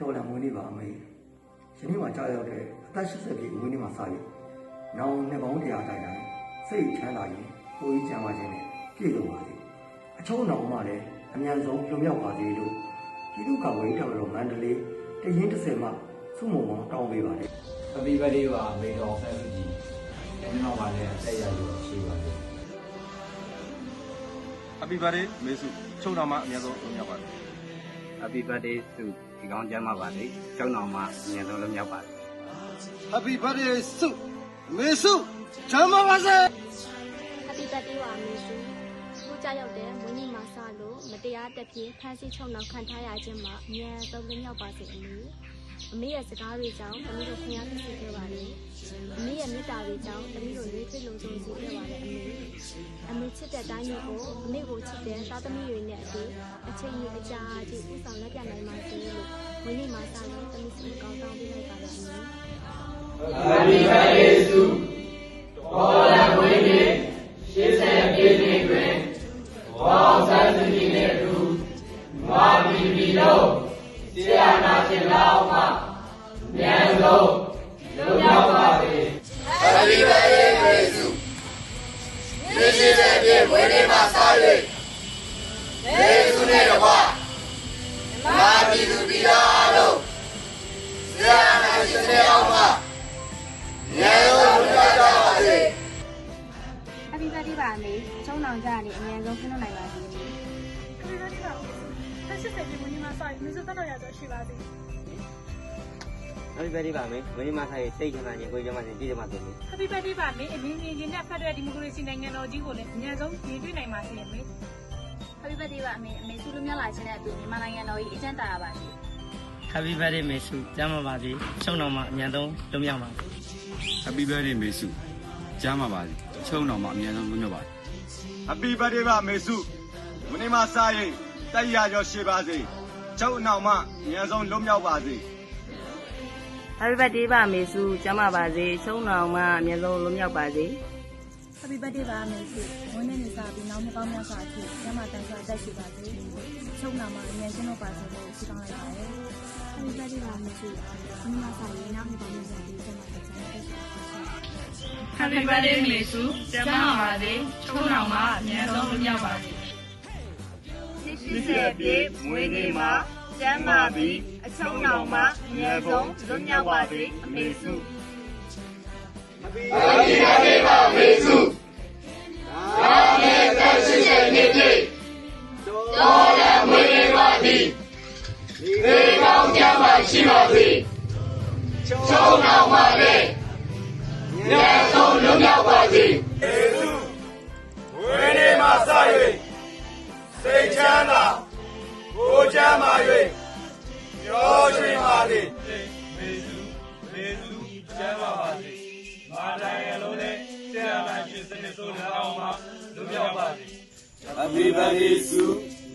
တော်လန်မွေးနေ့ပါအမေယနေ့မှကြားရောက်တဲ့အသက်80ပြည့်မွေးနေ့မှာစပြီးနောင်နှစ်ပေါင်းတရားတိုင်းတိုင်းစိတ်ချမ်းသာရင်ကိုယ်ကြီးချမ်းသာခြင်းနဲ့ပြည့်စုံပါစေအချုံနောင်မှလည်းအမြန်ဆုံးလွန်မြောက်ပါစေလို့ပြည်သူ့ကာကွယ်ရေးတပ်မတော်မန္တလေးတရင်30မှစုမုံမောင်းတောင်းပေးပါတယ် Happy birthday ပါမေတော်ဆန်းစုကြည်ဒီနောက်မှာလည်းအသက်ရရရှိပါသေးတယ် Happy birthday မေစုချုံတော်မှာအများဆုံးလုံးရောက်ပါတယ် Happy birthday စု ဒီကောင်းကျမ်းပါပါစေ။ကျောင်းတော်မှာအမြဲတမ်းလုံးရောက်ပါစေ Happy birthday စုမေစုချမ်းသာပါစေ Happy birthday ပါအမေစုခုကြောက်ရောက်တဲ့မွေးနေ့မှာစလို့မတရားတက်ပြေးဖမ်းဆီးချုပ်နှောင်ခံထားရခြင်းမှာအမြန်ဆုံးလွတ်မြောက်ပါစေအမေအမေရဲ့စကားတွေကြောင့်တမီးတို့ခင်ဗျားသိစေခဲ့ပါလေအမေရဲ့မေတ္တာတွေကြောင့်တမီးတို့လေးသိလုံးစုံစေခဲ့ပါလေအမေ အမေချစ်တဲ့တိုင်းမျိုးကိုအမေကိုချစ်တဲ့သားသမီးတွေနဲ့အတူအချိန်ကြီးအကြာကြီးဥဆောင်လက်ပြနိုင်ပါစေလို့မွေးနေ့မှာစလို့တမီးစုကောင်းတောင်းပေးလိုက်ပါလေအမေ Happy birthday စုပေါ်လာဝင်းနေ80ပြည့်နှစ်တွင်ဘောင်းဆန်းစုကြည်နဲ့အတူမဟာပြည်ပြည်လုံးဆရာနာရှင်တော်မှမြန်ဆုံးလွတ်မြောက်ပါစေ Happy အမေချုံနောင်ကြရနေအမြန်ဆုံးခင်းလို့နိုင်ပါစေအမေခရီးတော်ဒီပါဆက်စစ်တဲ့ဒီမနီမှာစာရေးမြေစတတော်ရတော့ရှိပါသေး။ Happy birthday ပါမေ။ဝင်းဒီမှာဆိုင်စိတ်ချမ်းသာခြင်းကိုယ်ကျမ်းမာခြင်းပြည့်စုံပါစေ။ Happy birthday ပါမေအမင်းကြီးနဲ့ဖက်ဒရယ်ဒီမိုကရေစီနိုင်ငံတော်ကြီးကိုလည်းအများဆုံးရည်တွေ့နိုင်ပါစေအမေ Happy birthday ပါအမေအမေစုလို့မြောက်လာခြင်းနဲ့အတူမြန်မာနိုင်ငံတော်ကြီးအကျဉ်းတာရပါစေ Happy birthday မေစုကျမ်းမာပါစေချုံတော်မှာအမြန်ဆုံးလွတ်မြောက်ပါစေ Happy birthday မေစုကျမ်းပါပါစေချုံတော်မှာအများဆုံးလွတ်မြောက်ပါစေ Happy birthday ပါမေစုမနေ့မှစားရင်တိုက်ရကျော်ရှိပါစေချုံအနောက်မှအများဆုံးလုံးမြောက်ပါစေ Happy birthday ပါမေစုကျမ်းပါပါစေချုံနောင်မှအမြဲဆုံးလွတ်မြောက်ပါစေ Happy birthday ပါအမေစုဝင်းနေနေစားပြီးနောက်နှစ်ပေါင်းများစွာအထိကျမတန်ဆွာတက်ရှိပါစေချုပ်နာမှာအမြန်ရှင်းတော့ပါစေလို့ဆုတောင်းလိုက်ပါတယ် Happy birthday ပါအမေစုဒီမှာစာရေးနောက်နှစ်ပေါင်းများစွာဒီကျမတက်ချင်တဲ့ဆက်ပါစေ Happy birthday မေစုကျမပါစေချုပ်နာမှာအမြန်ဆုံးလွတ်မြောက်ပါစေ80ပြည့်မွေးနေ့မှာကျမ်းမာပြီးအချုံနောင်မှအမြဲဆုံးလွတ်မြောက်ပါစေအမေစု Happy birthday ပါမေစုဒါနဲ့သက်ရှိတဲ့နေ့ပြည့်တော်လည်းဝင်းနေပါသည်ဒီကောင်းကြမှာရှိပါစေချုံတော်မှာလည်း ညဆုံးလွတ်မြောက်ပါစေဝင်းနေမှာစား၍စိတ်ချမ်းသာကိုယ်ချမ်းသာ၍ရောရွှင်ပါစေမေစုမေစုချမ်းသာပါစေမာတိုင်းအလုံးနဲ့ဆရာနာရှင်စနစ်ဆိုးလောင်းမှာလွတ်မြောက်ပါစေ Happy birthday စု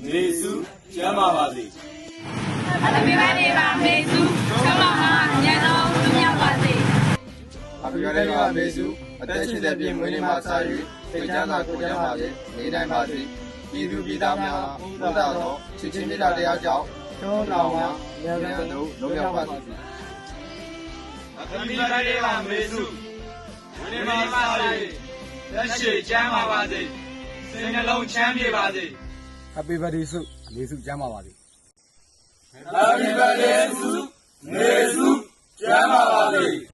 မေစုချမ်းသာပါစေ Happy birthday ပါအမေစုချုပ်နာမှာအမြန်ဆုံးလွတ်မြောက်ပါစေ ရတဲ့ကမေစုအသက်ရှင်တဲ့ပြင်မွေးလေးမှစ၍သိချမ်းသာကိုကြမ်းပါလေနေနိုင်ပါစေပြည်သူပြည်သားများဘုရားတော်ချစ်ချင်းမေတ္တာတရားကြောင့်ကျောင်းတော်မှာရန်ကုန်တို့လုံးရောက်ပါစေအခမီရတဲ့ကမေစုဝိနည်းမှစ၍လက်ရှိချမ်းပါပါစေစင်နှလုံးချမ်းမြေပါစေ Happy birthday စုမေစုချမ်းပါပါစေ Happy birthday စုမေစုချမ်းပါပါစေ